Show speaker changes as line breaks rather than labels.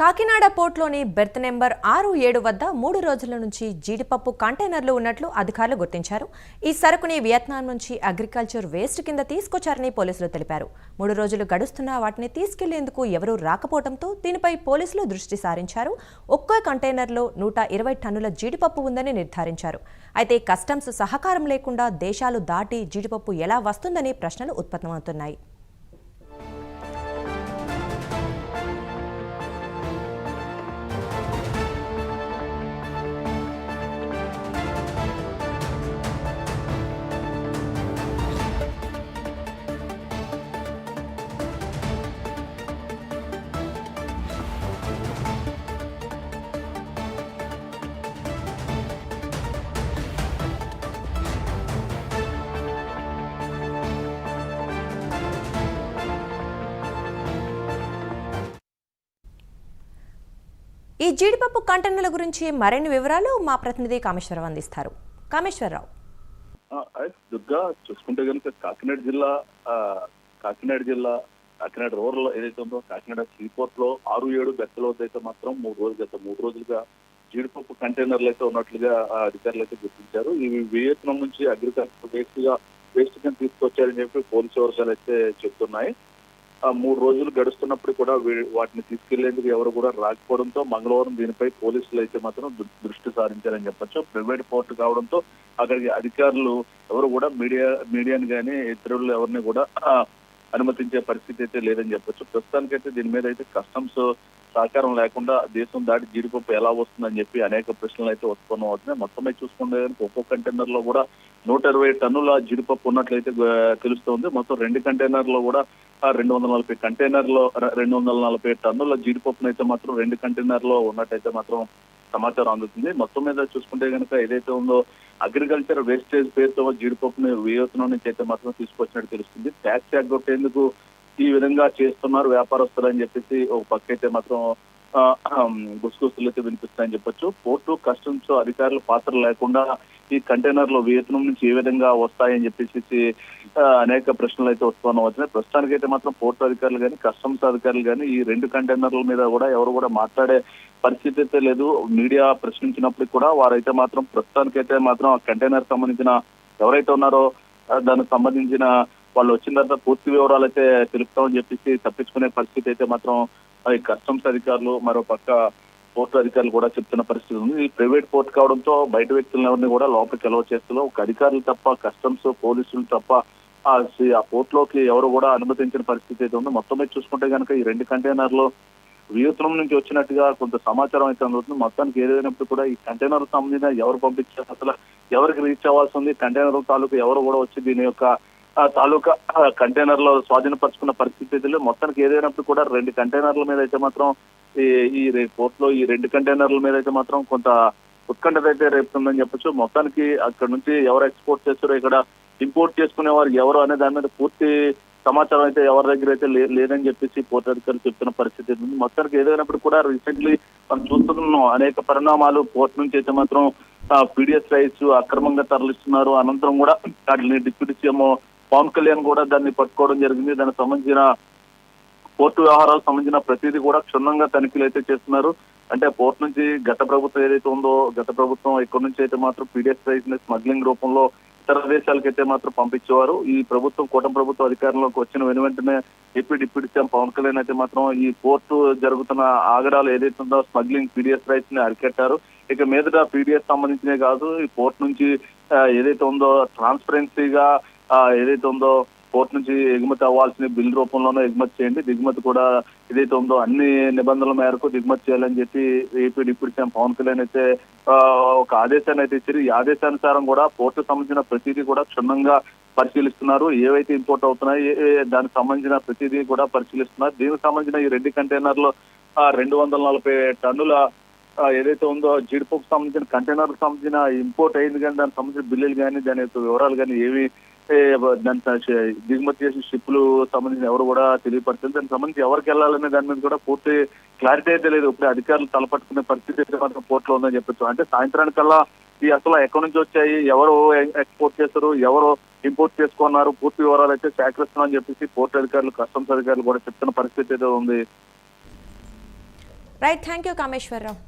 Kakinada పోర్ట్లోని berth number ఆరు ఏడు వద్ద మూడు రోజుల నుంచి జీడిపప్పు కంటైనర్లు ఉన్నట్లు అధికారులు గుర్తించారు. ఈ సరుకుని వియత్నాం నుంచి అగ్రికల్చర్ వేస్ట్ కింద తీసుకొచ్చారని పోలీసులు తెలిపారు. మూడు రోజులు గడుస్తున్నా వాటిని తీసుకెళ్ళేందుకు ఎవరూ రాకపోవడంతో దీనిపై పోలీసులు దృష్టి సారించారు. ఒక్కో కంటైనర్లో నూట ఇరవై టన్నుల జీడిపప్పు ఉందని నిర్ధారించారు. అయితే కస్టమ్స్ సహకారం లేకుండా దేశాలు దాటి జీడిపప్పు ఎలా వస్తుందని ప్రశ్నలు ఉత్పన్నమవుతున్నాయి. ఈ జీడిపప్పు కంటైనర్ల గురించి మరిన్ని వివరాలు మా ప్రతినిధి కామేశ్వరరావు అందిస్తారు. కామేశ్వరరావు.
దుర్గా చూసుకుంటే కనుక కాకినాడ జిల్లా కాకినాడ జిల్లా కాకినాడ రూరల్ ఏదైతే ఉందో కాకినాడ సీపోర్ట్లో ఆరు ఏడు బెత్తలో అయితే మాత్రం మూడు రోజులు గత మూడు రోజులుగా జీడిపప్పు కంటైనర్లు అయితే ఉన్నట్లుగా అధికారులు అయితే గుర్తించారు. ఇవి వియత్నం నుంచి అగ్రికల్చర్ వేస్ట్గా వేస్ట్ కింద తీసుకొచ్చారని చెప్పి పోలీసు వర్గాలు అయితే చెప్తున్నాయి. మూడు రోజులు గడుస్తున్నప్పుడు కూడా వాటిని తీసుకెళ్ళేందుకు ఎవరు కూడా రాకపోవడంతో మంగళవారం దీనిపై పోలీసులు అయితే మాత్రం దృష్టి సారించారని చెప్పొచ్చు. ప్రైవేట్ పోర్ట్ కావడంతో అక్కడికి అధికారులు ఎవరు కూడా మీడియా మీడియాని కానీ ఇతరులు ఎవరిని కూడా అనుమతించే పరిస్థితి అయితే లేదని చెప్పొచ్చు. ప్రస్తుతానికైతే దీని మీద అయితే కస్టమ్స్ సహకారం లేకుండా దేశం దాటి జీడిపప్పు ఎలా వస్తుందని చెప్పి అనేక ప్రశ్నలు అయితే ఉత్పన్నం అవుతున్నాయి మొత్తం చూసుకుంటే కనుక ఒక్కో కంటైనర్లో కూడా నూట ఇరవై టన్నుల జీడిపప్పు ఉన్నట్లయితే తెలుస్తోంది. మొత్తం రెండు కంటైనర్లో కూడా రెండు వందల నలభై కంటైనర్లో రెండు వందల నలభై టన్నుల జీడిపప్పును అయితే మాత్రం రెండు కంటైనర్లో ఉన్నట్టయితే మాత్రం సమాచారం అందుతుంది. మొత్తం మీద చూసుకుంటే కనుక ఏదైతే ఉందో అగ్రికల్చర్ వేస్టేజ్ పేరుతో జీడిపప్పుని వియత్నం నుంచి అయితే మాత్రం తీసుకొచ్చినట్టు తెలుస్తుంది. ట్యాక్స్ ఎగ్గొట్టేందుకు ఈ విధంగా చేస్తున్నారు వ్యాపారస్తులు అని చెప్పేసి ఒక పక్క అయితే మాత్రం గుసగుసలైతే వినిపిస్తాయని చెప్పొచ్చు. పోర్టు కస్టమ్స్ అధికారుల పాత్ర లేకుండా ఈ కంటైనర్లు వియత్నం నుంచి ఏ విధంగా వస్తాయని చెప్పేసి అనేక ప్రశ్నలు అయితే ఉత్పన్నం వచ్చినాయి ప్రస్తుతానికి అయితే మాత్రం పోర్టు అధికారులు కానీ కస్టమ్స్ అధికారులు కానీ ఈ రెండు కంటైనర్ల మీద కూడా ఎవరు కూడా మాట్లాడే పరిస్థితి అయితే లేదు. మీడియా ప్రశ్నించినప్పటికీ కూడా వారైతే మాత్రం ప్రస్తుతానికైతే మాత్రం ఆ కంటైనర్ సంబంధించిన ఎవరైతే ఉన్నారో దానికి సంబంధించిన వాళ్ళు వచ్చిన తర్వాత పూర్తి వివరాలు అయితే తెలుపుతామని చెప్పేసి తప్పించుకునే పరిస్థితి అయితే మాత్రం కస్టమ్స్ అధికారులు మరో పక్క పోర్టు అధికారులు కూడా చెప్తున్న పరిస్థితి ఉంది. ఈ ప్రైవేట్ పోర్ట్ కావడంతో బయట వ్యక్తులను ఎవరిని కూడా లోపలికి ఎలవ చేస్తున్నారు ఒక అధికారులు తప్ప కస్టమ్స్ పోలీసులు తప్ప ఆ పోర్ట్లోకి ఎవరు కూడా అనుమతించిన పరిస్థితి అయితే ఉంది. మొత్తం మీద చూసుకుంటే కనుక ఈ రెండు కంటైనర్లు వియత్నం నుంచి వచ్చినట్టుగా కొంత సమాచారం అయితే అందుతుంది. మొత్తానికి ఏదైనప్పుడు కూడా ఈ కంటైనర్ సంబంధించిన ఎవరు పంపించారు? అసలు ఎవరికి రీచ్ అవ్వాల్సి ఉంది? కంటైనర్ తాలూకు ఎవరు కూడా వచ్చి దీని యొక్క తాలూకా కంటైనర్లో స్వాధీనపరుచుకున్న పరిస్థితి మొత్తానికి ఏదైనప్పుడు కూడా రెండు కంటైనర్ల మీద అయితే మాత్రం ఈ ఈ పోర్ట్లో ఈ రెండు కంటైనర్ల మీద అయితే మాత్రం కొంత ఉత్కంఠత అయితే రేపుతుందని చెప్పొచ్చు. మొత్తానికి అక్కడ నుంచి ఎవరు ఎక్స్పోర్ట్ చేస్తారో ఇక్కడ ఇంపోర్ట్ చేసుకునే వారు ఎవరు అనే దాని మీద పూర్తి సమాచారం అయితే ఎవరి దగ్గర అయితే లే- లేదని చెప్పేసి పోర్ట్ అధికారులు చెప్తున్న పరిస్థితి ఉంది. మొత్తానికి ఏదైనప్పుడు కూడా రీసెంట్లీ మనం చూస్తున్నాం అనేక పరిణామాలు పోర్ట్ నుంచి అయితే మాత్రం పీడిఎస్ రైస్ అక్రమంగా తరలిస్తున్నారు. అనంతరం కూడా వాటిని డిప్యూటీ సీఎం పవన్ కళ్యాణ్ కూడా దాన్ని పట్టుకోవడం జరిగింది. దానికి సంబంధించిన పోర్టు వ్యవహారాలకు సంబంధించిన ప్రతిదీ కూడా క్షుణ్ణంగా తనిఖీలు అయితే చేస్తున్నారు. అంటే పోర్ట్ నుంచి గత ప్రభుత్వం ఏదైతే ఉందో గత ప్రభుత్వం ఇక్కడ నుంచి అయితే మాత్రం పీడిఎస్ రైస్ని స్మగ్లింగ్ రూపంలో ఇతర దేశాలకైతే మాత్రం పంపించేవారు. ఈ ప్రభుత్వం కూటమి ప్రభుత్వం అధికారంలోకి వచ్చిన వెను వెంటనే AP deputy CM Pawan Kalyan అయితే మాత్రం ఈ పోర్టు జరుగుతున్న ఆగడాలు ఏదైతే ఉందో స్మగ్లింగ్ పీడిఎస్ రైస్ని అరికట్టారు. ఇక మీదట పీడిఎస్ సంబంధించినే కాదు ఈ పోర్ట్ నుంచి ఏదైతే ఉందో ట్రాన్స్పరెన్సీగా ఏదైతే ఉందో పోర్ట్ నుంచి ఎగుమతి అవ్వాల్సిన బిల్ రూపంలోనే ఎగుమతి చేయండి. దిగుమతి కూడా ఏదైతే ఉందో అన్ని నిబంధనల మేరకు దిగుమతి చేయాలని చెప్పి AP deputy CM Pawan Kalyan అయితే ఒక ఆదేశాన్ని అయితే ఇచ్చారు. ఈ ఆదేశానుసారం కూడా పోర్టు సంబంధించిన ప్రతిదీ కూడా క్షుణ్ణంగా పరిశీలిస్తున్నారు. ఏవైతే ఇంపోర్ట్ అవుతున్నాయి దానికి సంబంధించిన ప్రతిదీ కూడా పరిశీలిస్తున్నారు. దీనికి సంబంధించిన ఈ రెండు కంటైనర్లు రెండు వందల నలభై టన్నుల ఏదైతే ఉందో జీడిపప్పుకు సంబంధించిన కంటైనర్ సంబంధించిన ఇంపోర్ట్ అయింది కానీ దానికి సంబంధించిన బిల్లులు కానీ దాని యొక్క వివరాలు కానీ ఏవి దాని దిగుమతి చేసిన షిప్లు సంబంధించిన ఎవరు కూడా తెలియపడుతుంది దానికి సంబంధించి ఎవరికి వెళ్ళాలనే దాని మీద కూడా పూర్తి క్లారిటీ అయితే లేదు. ఇప్పుడు అధికారులు తలపట్టుకునే పరిస్థితి అయితే మాత్రం పోర్ట్లో ఉందని చెప్పొచ్చు. అంటే సాయంత్రానికల్లా ఈ అసలు ఎక్కడి నుంచి వచ్చాయి ఎవరు ఎక్స్పోర్ట్ చేస్తారు ఎవరు ఇంపోర్ట్ చేసుకున్నారు పూర్తి వివరాలు అయితే సేకరిస్తున్నామని చెప్పేసి పోర్ట్ అధికారులు కస్టమ్స్ అధికారులు కూడా చెప్తున్న పరిస్థితి అయితే ఉంది.
Right thank you Kameswararao.